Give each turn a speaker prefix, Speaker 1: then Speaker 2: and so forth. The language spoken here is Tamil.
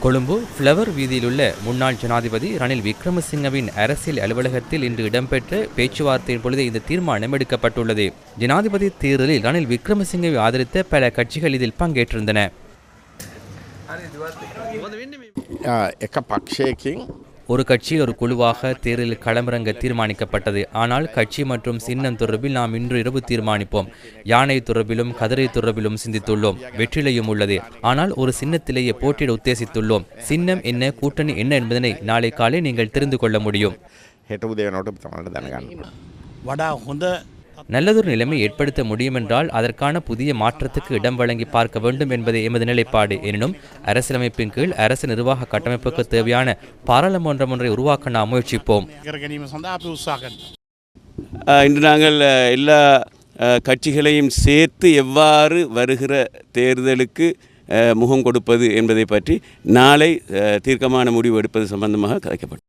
Speaker 1: கொழும்பு ஃப்ளவர் வீதியிலுள்ள முன்னாள் ஜனாதிபதி ரணில் விக்ரமசிங்கவின் அரசியல் அலுவலகத்தில் இன்று இடம்பெற்ற பேச்சுவார்த்தையின் பொழுது இந்த தீர்மானம் எடுக்கப்பட்டுள்ளது. ஜனாதிபதி தேர்தலில் ரணில் விக்ரமசிங்கவை ஆதரித்த பல கட்சிகள் இதில் பங்கேற்றிருந்தன.
Speaker 2: Uh,
Speaker 1: ஒரு கட்சி ஒரு குழுவாக தேர்தலில் களமிறங்க தீர்மானிக்கப்பட்டது. ஆனால் கட்சி மற்றும் சின்னம் தொடர்பில் நாம் இன்று இரவு தீர்மானிப்போம். யானை தொடர்பிலும் கதிரை தொடர்பிலும் சிந்தித்துள்ளோம். வெற்றிலையும் உள்ளது. ஆனால் ஒரு சின்னத்திலேயே போட்டியிட உத்தேசித்துள்ளோம். சின்னம் என்ன கூட்டணி என்ன என்பதனை நாளை காலை நீங்கள் தெரிந்து கொள்ள முடியும். நல்லதொரு நிலைமை ஏற்படுத்த முடியுமென்றால் அதற்கான புதிய மாற்றத்துக்கு இடம் வழங்கி பார்க்க வேண்டும் என்பதே எமது நிலைப்பாடு. எனினும் அரசியலமைப்பின் கீழ் அரசு நிர்வாக கட்டமைப்புக்கு தேவையான பாராளுமன்றம் ஒன்றை உருவாக்க நாம் முயற்சிப்போம்.
Speaker 3: இன்று நாங்கள் எல்லா கட்சிகளையும் சேர்த்து எவ்வாறு வருகிற தேர்தலுக்கு முகம் கொடுப்பது என்பதை பற்றி நாளை தீர்க்கமான முடிவு எடுப்பது சம்பந்தமாக கதைக்கப்படும்.